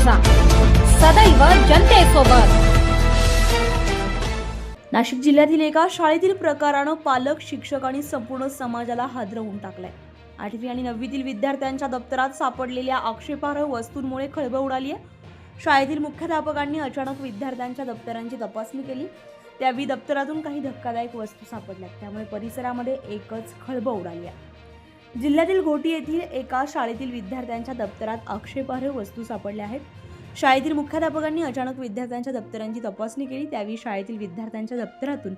News सदैव जनतेसोबत। नाशिक जिल्ह्यातील एका शाळेतील प्रकारानं पालक शिक्षक आणि संपूर्ण समाजाला हादरवून टाकलाय. आठवी आणि नववीतील विद्यार्थ्यांच्या दप्तरात सापडलेल्या आक्षेपार्ह वस्तूंमुळे खळबळ उडाली आहे शाळेतील मुख्याध्यापकांनी अचानक विद्यार्थ्यांच्या दप्तरांची तपासणी केली. त्यावेळी दप्तरातून काही धक्कादायक वस्तू सापडल्या त्यामुळे परिसरामध्ये एकच खळबळ उडाली आहे जिल्ह्यातील घोटी येथील एका शाळेतील विद्यार्थ्यांच्या दप्तरात आक्षेपार्ह वस्तू सापडल्या आहेत. शाळेतील मुख्याध्यापकांनी अचानक विद्यार्थ्यांच्या दप्तरांची तपासणी केली. त्यावेळी शाळेतील विद्यार्थ्यांच्या दप्तरातून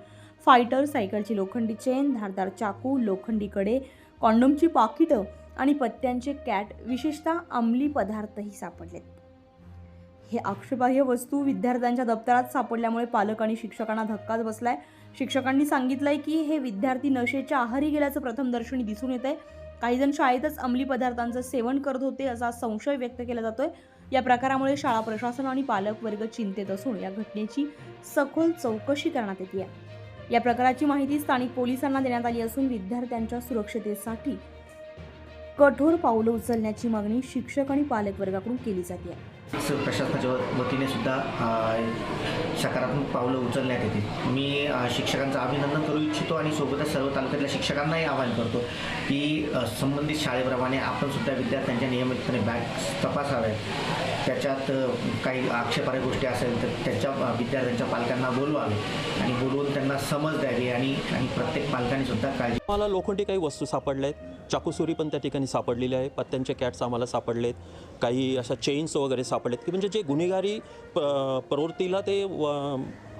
फायटर सायकलची लोखंडी चेन धारदार चाकू लोखंडी कडे कॉन्डोमची पाकिटं आणि पत्त्यांचे कॅट विशेषतः अंमली पदार्थही सापडलेत. हे आक्षेपार्ह वस्तू विद्यार्थ्यांच्या दप्तरात सापडल्यामुळे पालक आणि शिक्षकांना धक्काच बसलाय. शिक्षकांनी सांगितलंय की हे विद्यार्थी नशेच्या आहारी गेल्याचं प्रथम दर्शनी दिसून येत आहे काही जण शाळेतच अंमली पदार्थांचं सेवन करत होते असा संशय व्यक्त केला जातोय. या प्रकारामुळे शाळा प्रशासन आणि पालक वर्ग चिंतेत असून या घटनेची सखोल चौकशी करण्यात येते या प्रकाराची माहिती स्थानिक पोलिसांना देण्यात आली असून विद्यार्थ्यांच्या सुरक्षतेसाठी कठोर पावलं उचलण्याची मागणी शिक्षक आणि पालक वर्गाकडून केली जाते. प्रशासनाच्या वतीने सुद्धा सकारात्मक पावलं उचलण्यात येते मी शिक्षकांचं अभिनंदन करू इच्छितो आणि सोबतच सर्व तालुक्यातल्या शिक्षकांनाही आवाहन करतो की संबंधित शाळेप्रमाणे आपण सुद्धा विद्यार्थ्यांच्या नियमितपणे बॅग तपासाव्यात. त्याच्यात काही आक्षेपार्ह गोष्टी असेल तर त्याच्या विद्यार्थ्यांच्या पालकांना बोलवावे आणि बोलवून त्यांना समज द्यावी आणि आणि प्रत्येक पालकांनी सुद्धा काळजी मला लोखंडी काही वस्तू सापडल्या आहेत चाकूसुरी पण त्या ठिकाणी सापडलेली आहे. पत्त्यांचे कॅट्स आम्हाला सापडलेत. काही अशा चेन्स वगैरे सापडलेत की म्हणजे जे गुन्हेगारी प प्रवृत्तीला ते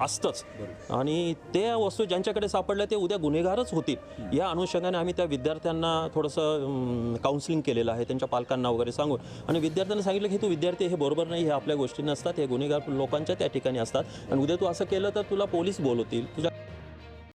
असतंच. आणि त्या वस्तू ज्यांच्याकडे सापडल्या ते उद्या गुन्हेगारच होतील. या अनुषंगाने आम्ही त्या विद्यार्थ्यांना थोडंसं काउन्सिलिंग केलेलं आहे. त्यांच्या पालकांना वगैरे सांगून. आणि विद्यार्थ्यांना सांगितलं की तू विद्यार्थी हे बरोबर नाही. हे आपल्या गोष्टी नसतात. हे गुन्हेगार लोकांच्या त्या ठिकाणी असतात. आणि उद्या तू असं केलं तर तुला पोलीस बोलवतील. तुझ्या